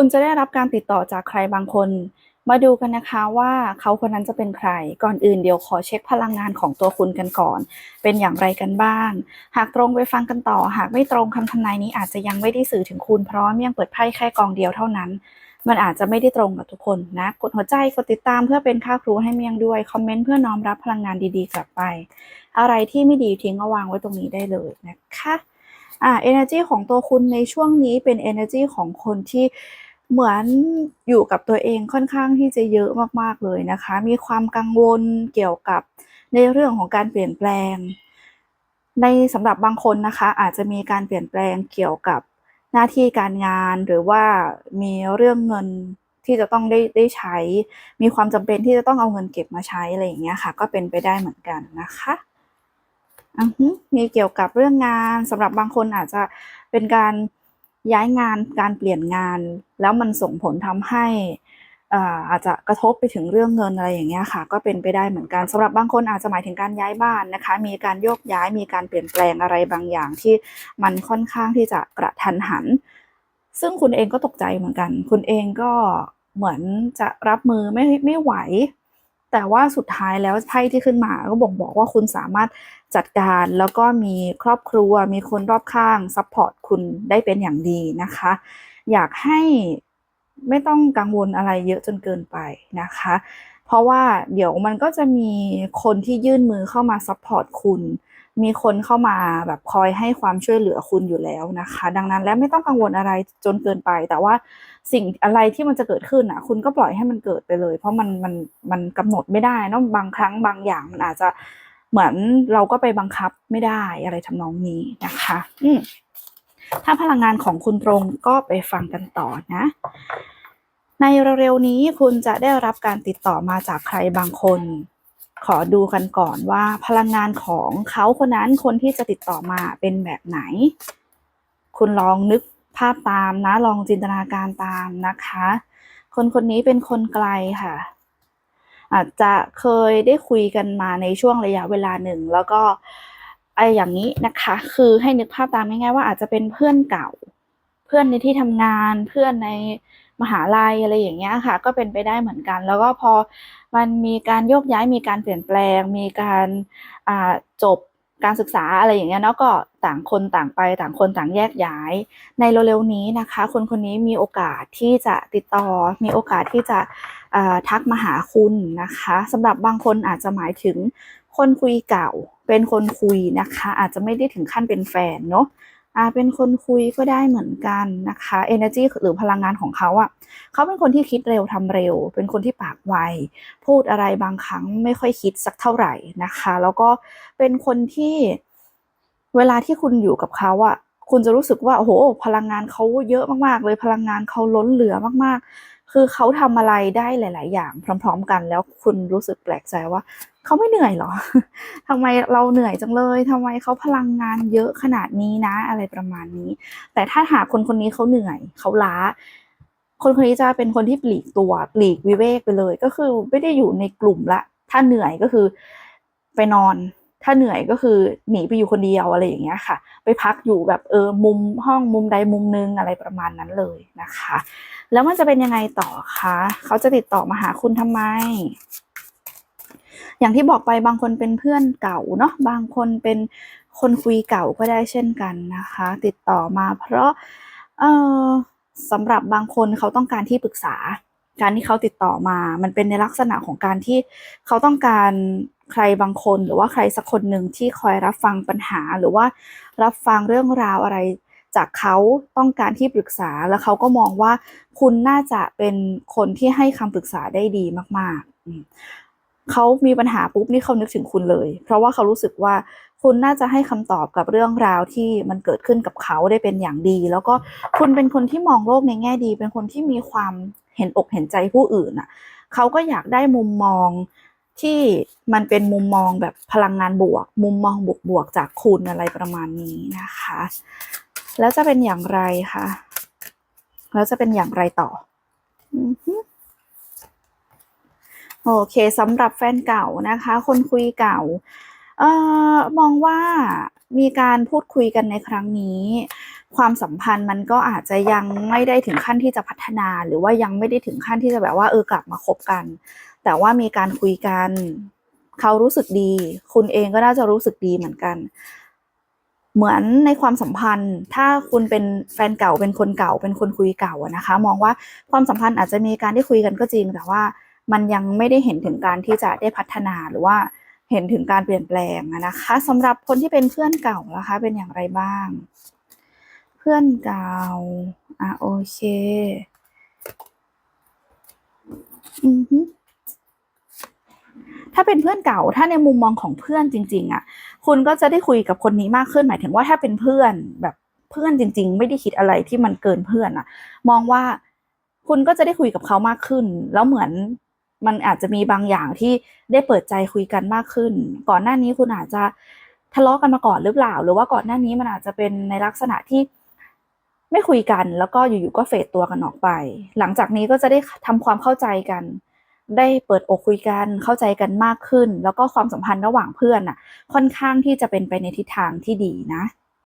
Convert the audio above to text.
คุณจะได้รับการติดต่อจากใครบางคน มาดูกันนะคะว่าเขาคนนั้นจะเป็นใคร ก่อนอื่นเดี๋ยวขอเช็คพลังงานของตัวคุณกันก่อน เป็นอย่างไรกันบ้าง หากตรงไปฟังกันต่อ หากไม่ตรงคำทำนายนี้อาจจะยังไม่ได้สื่อถึงคุณเพราะเมี่ยงเปิดไพ่แค่กองเดียวเท่านั้นมันอาจจะไม่ได้ตรงกับทุกคนนะ กดหัวใจ กดติดตามเพื่อเป็นค่าครูให้เมี่ยงด้วย คอมเมนต์เพื่อน้อมรับพลังงานดีๆ กลับไป อะไรที่ไม่ดีทิ้งเอาวางไว้ตรงนี้ได้เลยนะคะ อ่า energy ของตัวคุณในช่วงนี้เป็น energy ของคนที่ เหมือนอยู่กับตัวเองค่อนข้างที่จะเยอะมากๆเลยนะคะ มีความกังวลเกี่ยวกับในเรื่องของการเปลี่ยนแปลง ในสำหรับบางคนนะคะ อาจจะมีการเปลี่ยนแปลงเกี่ยวกับหน้าที่การงานหรือว่ามีเรื่องเงินที่จะต้องได้ได้ใช้ มีความจำเป็นที่จะต้องเอาเงินเก็บมาใช้อะไรอย่างเงี้ยค่ะ ก็เป็นไปได้เหมือนกันนะคะอือฮึมีเกี่ยวกับเรื่องงานสำหรับบางคนอาจจะเป็นการ ย้ายงานการเปลี่ยนงาน แล้วมันส่งผลทำให้อ่าอาจจะกระทบไปถึงเรื่องเงินอะไรอย่างเงี้ยค่ะ ก็เป็นไปได้เหมือนกันสำหรับบางคนอาจจะหมายถึงการย้ายบ้านนะคะ มีการโยกย้ายมีการเปลี่ยนแปลงอะไรบางอย่างที่มันค่อนข้างที่จะกระทันหัน ซึ่งคุณเองก็ตกใจเหมือนกัน คุณเองก็เหมือนจะรับมือไม่ไม่ไหว แต่ว่าสุดท้ายแล้วไพ่ที่ขึ้นมาก็บ่งบอกว่าคุณสามารถจัดการแล้วก็มีครอบครัว มีคนรอบข้างซัพพอร์ตคุณได้เป็นอย่างดีนะคะ อยากให้ไม่ต้องกังวลอะไรเยอะจนเกินไปนะคะ เพราะว่าเดี๋ยวมันก็จะมีคนที่ยื่นมือเข้ามาซัพพอร์ตคุณ มีคนเข้ามาแบบคอยให้ความช่วยเหลือคุณอยู่แล้วนะคะ ดังนั้นแล้วไม่ต้องกังวลอะไรจนเกินไป แต่ว่าสิ่งอะไรที่มันจะเกิดขึ้นอะ คุณก็ปล่อยให้มันเกิดไปเลย เพราะมันมันมันกำหนดไม่ได้นอะบางครั้งบางอย่างมันอาจจะเหมือนเราก็ไปบังคับไม่ได้อะไรทำนองนี้นะคะ อืมถ้าพลังงานของคุณตรงก็ไปฟังกันต่อนะ ในเร็วๆนี้คุณจะได้รับการติดต่อมาจากใครบางคน ขอดูกันก่อนว่าพลังงานของเขาคนนั้นคนที่จะติดต่อมาเป็นแบบไหน คุณลองนึกภาพตามนะลองจินตนาการตามนะคะ คนคนนี้เป็นคนไกลค่ะ อาจจะเคยได้คุยกันมาในช่วงระยะเวลาหนึ่ง แล้วก็ไออย่างนี้นะคะ คือให้นึกภาพตามง่ายๆว่าอาจจะเป็นเพื่อนเก่า เพื่อนในที่ทำงานเพื่อนใน มหาลัยอะไรอย่างเงี้ยค่ะ ก็เป็นไปได้เหมือนกัน แล้วก็พอมันมีการโยกย้ายมีการเปลี่ยนแปลง มีการาจบการศึกษาอะไรอย่างเงี้ยเนาะก็ต่างคนต่างไปต่างคนต่างแยกย้าย ในเร็วๆนี้นะคะ คนคนนี้มีโอกาสที่จะติดต่อ มีโอกาสที่จะทักมาหาคุณนะคะสำหรับบางคนอาจจะหมายถึงคนคุยเก่า เป็นคนคุยนะคะ อาจจะไม่ได้ถึงขั้นเป็นแฟนเนาะ อ่าเป็นคนคุยก็ได้เหมือนกันนะคะ energy หรือพลังงานของเขาอะ่ะเขาเป็นคนที่คิดเร็วทำเร็ว เป็นคนที่ปากไว พูดอะไรบางครั้งไม่ค่อยคิดสักเท่าไหร่นะคะ แล้วก็เป็นคนที่เวลาที่คุณอยู่กับเขาอะ่ะคุณจะรู้สึกว่าโอ้โห พลังงานเขาเยอะมากๆ เลยพลังงานเขาล้นเหลือมากๆ คือเขาทำอะไรได้หลาย ๆ อย่างพร้อม ๆ กัน แล้วคุณรู้สึกแปลกใจว่า เขาไม่เหนื่อยเหรอทำไมเราเหนื่อยจังเลยทำไมเขาพลังงานเยอะขนาดนี้นะ อะไรประมาณนี้ แต่ถ้าหากคนคนนี้เขาเหนื่อยเขาล้า คนคนนี้จะเป็นคนที่ปลีกตัวปลีกวิเวกไปเลย ก็คือไม่ได้อยู่ในกลุ่มละ ถ้าเหนื่อยก็คือไปนอนถ้าเหนื่อยก็คือหนีไปอยู่คนเดียวอะไรอย่างเงี้ยค่ะ ไปพักอยู่แบบเออมุมห้องมุมใดมุมนึงอะไรประมาณนั้นเลยนะคะ แล้วมันจะเป็นยังไงต่อคะเขาจะติดต่อมาหาคุณทำไม อย่างที่บอกไปบางคนเป็นเพื่อนเก่าเนาะบางคนเป็นคนคุยเก่าก็ได้เช่นกันนะคะ ติดต่อมาเพราะเออสำหรับบางคนเขาต้องการที่ปรึกษา การที่เขาติดต่อมา มันเป็นในลักษณะของการที่เขาต้องการใครบางคนหรือว่าใครสักคนหนึ่งที่คอยรับฟังปัญหาหรือว่ารับฟังเรื่องราวอะไรจากเขาต้องการที่ปรึกษาแล้วเขาก็มองว่าคุณน่าจะเป็นคนที่ให้คำปรึกษาได้ดีมาก ๆ เขามีปัญหาปุ๊บนี่เขานึกถึงคุณเลย เพราะว่าเขารู้สึกว่าคุณน่าจะให้คำตอบกับเรื่องราวที่มันเกิดขึ้นกับเขาได้เป็นอย่างดี แล้วก็คุณเป็นคนที่มองโลกในแง่ดี เป็นคนที่มีความเห็นอกเห็นใจผู้อื่นอะเขาก็อยากได้มุมมองที่มันเป็นมุมมองแบบพลังงานบวก มุมมองบวกๆจากคุณอะไรประมาณนี้นะคะ แล้วจะเป็นอย่างไรคะแล้วจะเป็นอย่างไรต่อ อือ โอเคสำหรับแฟนเก่านะคะ คนคุยเก่าเอ่อมองว่ามีการพูดคุยกันในครั้งนี้ ความสัมพันธ์มันก็อาจจะยังไม่ได้ถึงขั้นที่จะพัฒนา หรือว่ายังไม่ได้ถึงขั้นที่จะแบบว่าเออกลับมาคบกัน แต่ว่ามีการคุยกัน เขารู้สึกดี คุณเองก็น่าจะรู้สึกดีเหมือนกัน เหมือนในความสัมพันธ์ ถ้าคุณเป็นแฟนเก่าเป็นคนเก่าเป็นคนคุยเก่าอะนะคะ มองว่าความสัมพันธ์อาจจะมีการได้คุยกันก็จริงแต่ว่า มันยังไม่ได้เห็นถึงการที่จะได้พัฒนาหรือว่าเห็นถึงการเปลี่ยนแปลงนะคะสำหรับคนที่เป็นเพื่อนเก่านะคะ เป็นอย่างไรบ้าง เพื่อนเก่าอะโอเคอือฮึถ้าเป็นเพื่อนเก่าถ้าในมุมมองของเพื่อนจริง ๆอะ คุณก็จะได้คุยกับคนนี้มากขึ้นหมายถึงว่าถ้าเป็นเพื่อนแบบเพื่อนจริง ๆ ไม่ได้คิดอะไรที่มันเกินเพื่อนอะ มองว่าคุณก็จะได้คุยกับเขามากขึ้น แล้วเหมือน มันอาจจะมีบางอย่างที่ได้เปิดใจคุยกันมากขึ้น ก่อนหน้านี้คุณอาจจะทะเลาะกันมาก่อนหรือเปล่า หรือว่าก่อนหน้านี้มันอาจจะเป็นในลักษณะที่ไม่คุยกัน แล้วก็อยู่ๆก็เฟดตัวกันออกไป หลังจากนี้ก็จะได้ทำความเข้าใจกัน ได้เปิดอกคุยกันเข้าใจกันมากขึ้น แล้วก็ความสัมพันธ์ระหว่างเพื่อนน่ะ ค่อนข้างที่จะเป็นไปในทิศทางที่ดีนะ